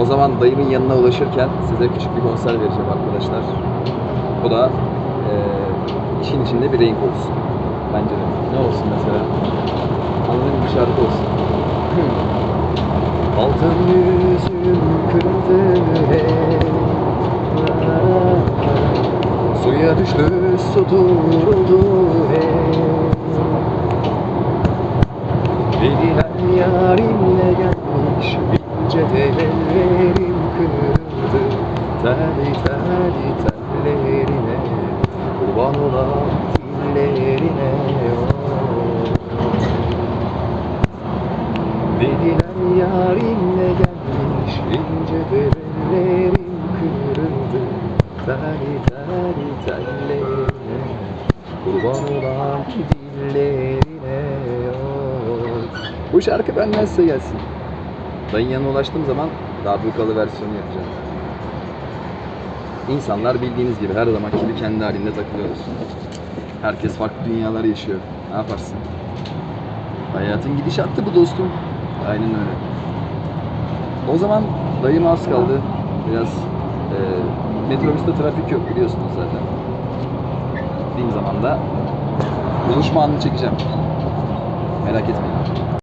O zaman dayımın yanına ulaşırken size küçük bir konser vereceğim arkadaşlar. O da eee işin içinde bir renk olsun. Bence de. Ne olsun mesela? Anladığım bir şarkı olsun. Altın yüzüm kırıldı hey. Suya düştü su duruldu hey. Gelmiş ince tellerim kırıldı Terli terli tellerine kurban olan dillerine oh. Deliler yarimle gelmiş ince tellerim kırıldı Terli terli tellerine kurban olan dillerine oh. Bu şarkı benden size gelsin. Dayın yanına ulaştığım zaman darbukalı versiyonu yapacağım. İnsanlar bildiğiniz gibi her zamanki gibi kendi halinde takılıyoruz. Herkes farklı dünyalar yaşıyor. Ne yaparsın? Hayatın gidişatı bu dostum. Aynen öyle. O zaman dayım az kaldı. Biraz e, metrobüste trafik yok biliyorsunuz zaten. Gittiğim zaman da buluşma anını çekeceğim. Merak etmeyin.